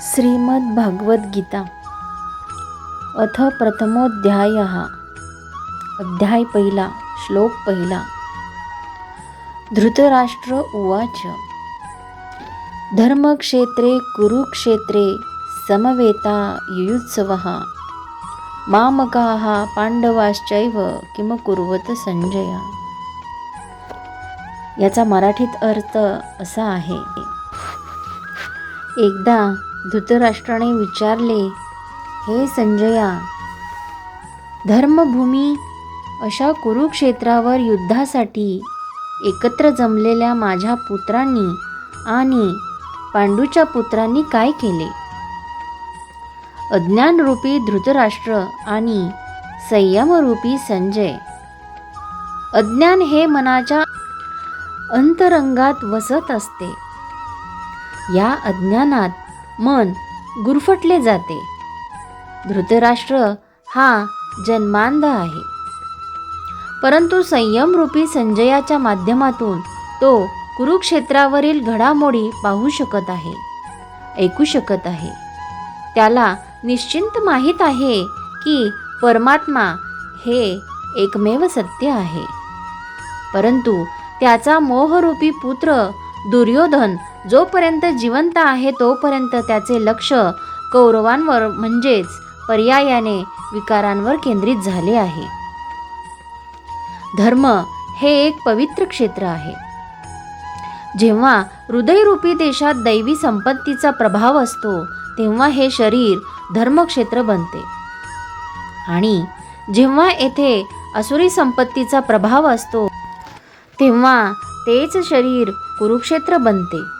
श्रीमद्भगवद्गीता. अथ प्रथमोध्याय अध्याय पहिला श्लोक पहिला. धृतराष्ट्र उवाच. धर्मक्षेत्रे कुरुक्षेत्रे समवेता युयुत्सवः. मामकाः पांडवाश्चैव किम कुर्वत संजय. याचा मराठीत अर्थ असा आहे. एकदा धृतराष्ट्राने विचारले हे संजया धर्मभूमी अशा कुरुक्षेत्रावर युद्धासाठी एकत्र जमलेल्या माझ्या पुत्रांनी आणि पांडूच्या पुत्रांनी काय केले? अज्ञानरूपी धृतराष्ट्र आणि संयमरूपी संजय. अज्ञान हे मनाच्या अंतरंगात वसत असते. या अज्ञानात मन गुरफटले जाते. धृतराष्ट्र हा जन्मांध आहे. परंतु संयमरूपी संजयाच्या माध्यमातून तो कुरुक्षेत्रावरील घडामोडी पाहू शकत आहे ऐकू शकत आहे. त्याला निश्चिंत माहीत आहे की परमात्मा हे एकमेव सत्य आहे. परंतु त्याचा मोहरूपी पुत्र दुर्योधन जोपर्यंत जिवंत आहे तोपर्यंत त्याचे लक्ष कौरवांवर म्हणजेच पर्यायाने विकारांवर केंद्रित झाले आहे. धर्म हे एक पवित्र क्षेत्र आहे. जेव्हा हृदयरूपी देशात दैवी संपत्तीचा प्रभाव असतो तेव्हा हे शरीर धर्मक्षेत्र बनते. आणि जेव्हा येथे असुरी संपत्तीचा प्रभाव असतो तेव्हा तेच शरीर कुरुक्षेत्र बनते.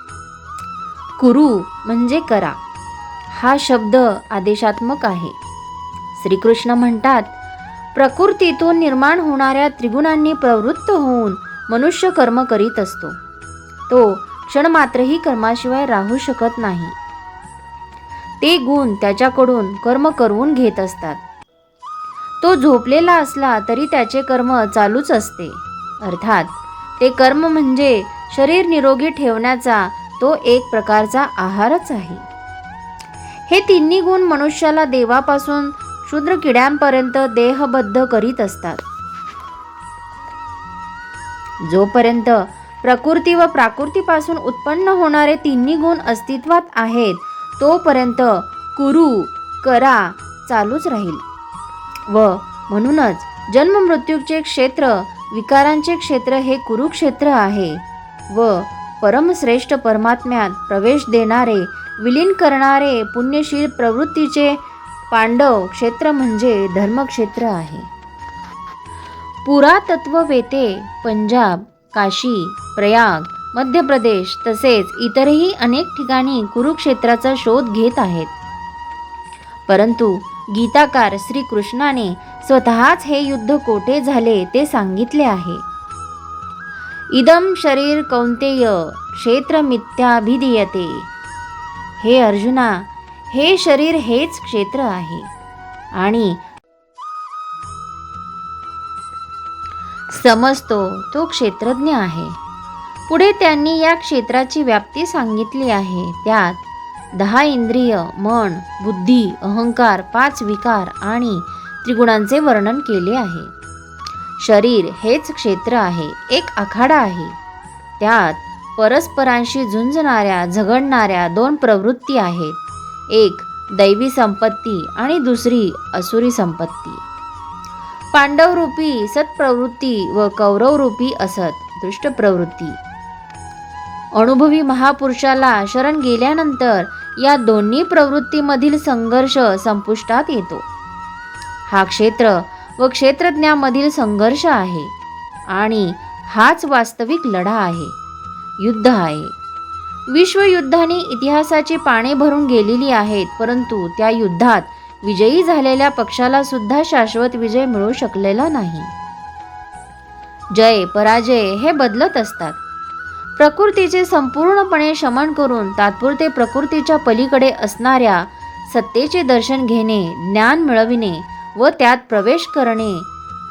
कुरु म्हणजे करा. हा शब्द आदेशात्मक आहे. श्रीकृष्ण म्हणतात प्रकृतीतून निर्माण होणाऱ्या त्रिगुणांनी प्रवृत्त होऊन मनुष्य कर्म करीत असतो. तो क्षणमात्रही कर्माशिवाय राहू शकत नाही. ते गुण त्याच्याकडून कर्म करून घेत असतात. तो झोपलेला असला तरी त्याचे कर्म चालूच असते. अर्थात ते कर्म म्हणजे शरीर निरोगी ठेवण्याचा तो एक प्रकारचा आहारच आहे. हे तिन्ही गुण मनुष्याला देवापासून शूद्र किड्यांपर्यंत देहबद्ध करीत असतात. जोपर्यंत प्रकृती व प्राकृतीपासून उत्पन्न होणारे तिन्ही गुण अस्तित्वात आहेत तोपर्यंत कुरु करा चालूच राहील. व म्हणूनच जन्ममृत्यूचे क्षेत्र विकारांचे क्षेत्र हे कुरुक्षेत्र आहे. व परमश्रेष्ठ परमात्म्यात प्रवेश देणारे विलीन करणारे पुण्यशील प्रवृत्तीचे पांडव क्षेत्र म्हणजे धर्मक्षेत्र आहे. पुरातत्ववेते पंजाब काशी प्रयाग मध्य प्रदेश तसेच इतरही अनेक ठिकाणी कुरुक्षेत्राचा शोध घेत आहेत. परंतु गीताकार श्रीकृष्णाने स्वतःच हे युद्ध कोठे झाले ते सांगितले आहे. इदम शरीर कौंतेय क्षेत्र मिथ्याभिधीयते हे अर्जुना हे शरीर हेच क्षेत्र आहे. आणि समजतो तो क्षेत्रज्ञ आहे. पुढे त्यांनी या क्षेत्राची व्याप्ती सांगितली आहे. त्यात दहा इंद्रिय मन बुद्धी अहंकार पाच विकार आणि त्रिगुणांचे वर्णन केले आहे. शरीर हेच क्षेत्र आहे एक आखाडा आहे. त्यात परस्परांशी झुंजणाऱ्या झगडणाऱ्या दोन प्रवृत्ती आहेत. एक दैवी संपत्ती आणि दुसरी असुरी संपत्ती. पांडवरूपी सत्प्रवृत्ती व कौरवरूपी असत दृष्ट प्रवृत्ती अनुभवी महापुरुषाला शरण गेल्यानंतर या दोन्ही प्रवृत्तीमधील संघर्ष संपुष्टात येतो. हा क्षेत्र व क्षेत्रज्ञामधील संघर्ष आहे आणि हाच वास्तविक लढा आहे. युद्ध आहे. विश्वयुद्धाने इतिहासाची पाने भरून गेलेली आहेत परंतु त्या युद्धात विजयी झालेल्या पक्षाला सुद्धा शाश्वत विजय मिळू शकलेला नाही. जय पराजय हे बदलत असतात. प्रकृतीचे संपूर्णपणे शमन करून तात्पुरते प्रकृतीच्या पलीकडे असणाऱ्या सत्तेचे दर्शन घेणे ज्ञान मिळविणे व त्यात प्रवेश करणे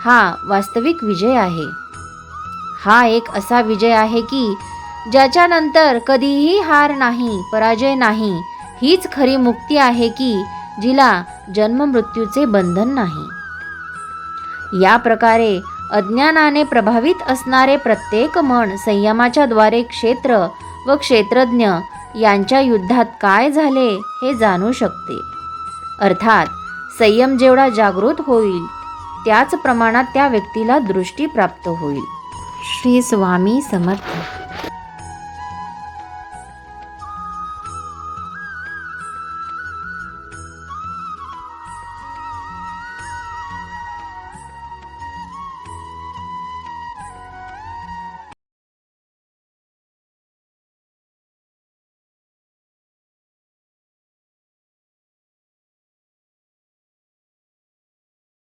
हा वास्तविक विजय आहे. हा एक असा विजय आहे की ज्याच्यानंतर कधीही हार नाही पराजय नाही हीच खरी मुक्ती आहे की जिला जन्ममृत्यूचे बंधन नाही. या प्रकारे अज्ञानाने प्रभावित असणारे प्रत्येक मन संयमाच्या द्वारे क्षेत्र व क्षेत्रज्ञ यांच्या युद्धात काय झाले हे जाणू शकते. अर्थात संयम जेवढा जागृत होईल त्याच प्रमाणात त्या व्यक्तीला दृष्टी प्राप्त होईल. श्री स्वामी समर्थ.